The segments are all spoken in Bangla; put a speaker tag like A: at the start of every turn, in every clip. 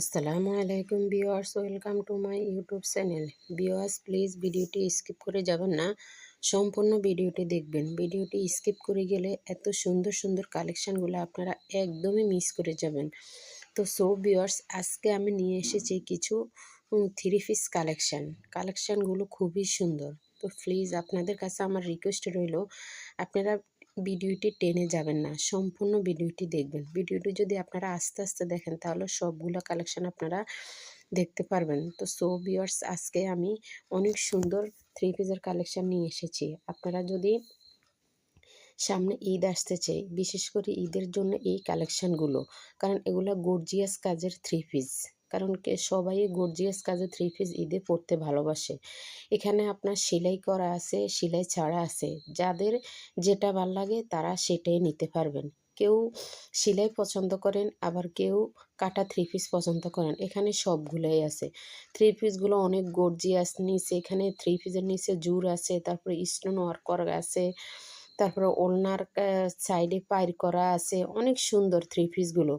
A: আসসালামু আলাইকুম viewers, welcome to my YouTube channel. Viewers, please ভিডিওটি স্কিপ করে যাবেন না, সম্পূর্ণ ভিডিওটি দেখবেন। ভিডিওটি স্কিপ করে গেলে এত সুন্দর সুন্দর কালেকশানগুলো আপনারা একদমই মিস করে যাবেন। তো সো ভিউয়ার্স, আজকে আমি নিয়ে এসেছি কিছু থ্রি পিস কালেকশান। কালেকশানগুলো খুবই সুন্দর। তো প্লিজ আপনাদের কাছে আমার রিকোয়েস্ট রইল, আপনারা ভিডিওটি টেনে যাবেন না, সম্পূর্ণ ভিডিওটি দেখবেন। ভিডিওটি যদি আপনারা আস্তে আস্তে দেখেন, তাহলে সবগুলো কালেকশন আপনারা দেখতে পারবেন। তো সো বিয়ার্স আজকে আমি অনেক সুন্দর থ্রি পিসের কালেকশন নিয়ে এসেছি। আপনারা যদি সামনে ঈদ আসতেছে বিশেষ করে ঈদের জন্য এই কালেকশানগুলো কারণ এগুলো গর্জিয়াস কাজের থ্রি পিস কারণ কে, সবাই গর্জিয়াস কাজে থ্রি পিস ঈদে পরতে ভালোবাসে। এখানে আপনার সেলাই করা আছে, সেলাই ছাড়া আছে। যাদের যেটা ভালো লাগে তারা সেটাই নিতে পারবেন। কেউ সেলাই পছন্দ করেন, আবার কেউ কাটা থ্রি পিস পছন্দ করেন। এখানে সবগুলোই আছে। থ্রি পিসগুলো অনেক গর্জিয়াস নিচে এখানে থ্রি পিসের নিচে জুর আছে, তারপরে স্টোন ওয়ার্ক করা আছে। তারপরে ওলনার সাইডে পায়ের করা আছে, অনেক সুন্দর থ্রি পিসগুলো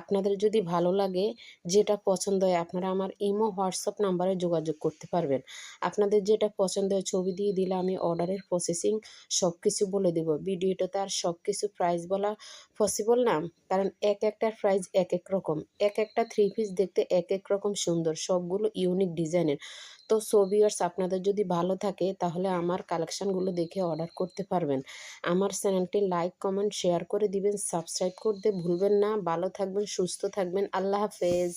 A: আপনাদের যদি ভালো লাগে, যেটা পছন্দ হয়, আপনারা আমার ইমো, হোয়াটসঅ্যাপ নাম্বারে যোগাযোগ করতে পারবেন। আপনাদের যেটা পছন্দ হয়, ছবি দিয়ে দিলে আমি অর্ডারের প্রসেসিং সব কিছু বলে দেব। ভিডিওটা তার সব কিছু প্রাইস বলা পসিবল না, কারণ এক একটার প্রাইস এক এক রকম। এক একটা থ্রি পিস দেখতে এক এক রকম সুন্দর, সবগুলো ইউনিক ডিজাইনের তো সোভিয়ার্স আপনাদের যদি ভালো থাকে, তাহলে আমার কালেকশানগুলো দেখে অর্ডার করতে পারবেন। আমার চ্যানেলটি লাইক কমেন্ট শেয়ার করে দিবেন সাবস্ক্রাইব করতে ভুলবেন না। ভালো থাকবেন, সুস্থ থাকবেন। আল্লাহ হাফেজ।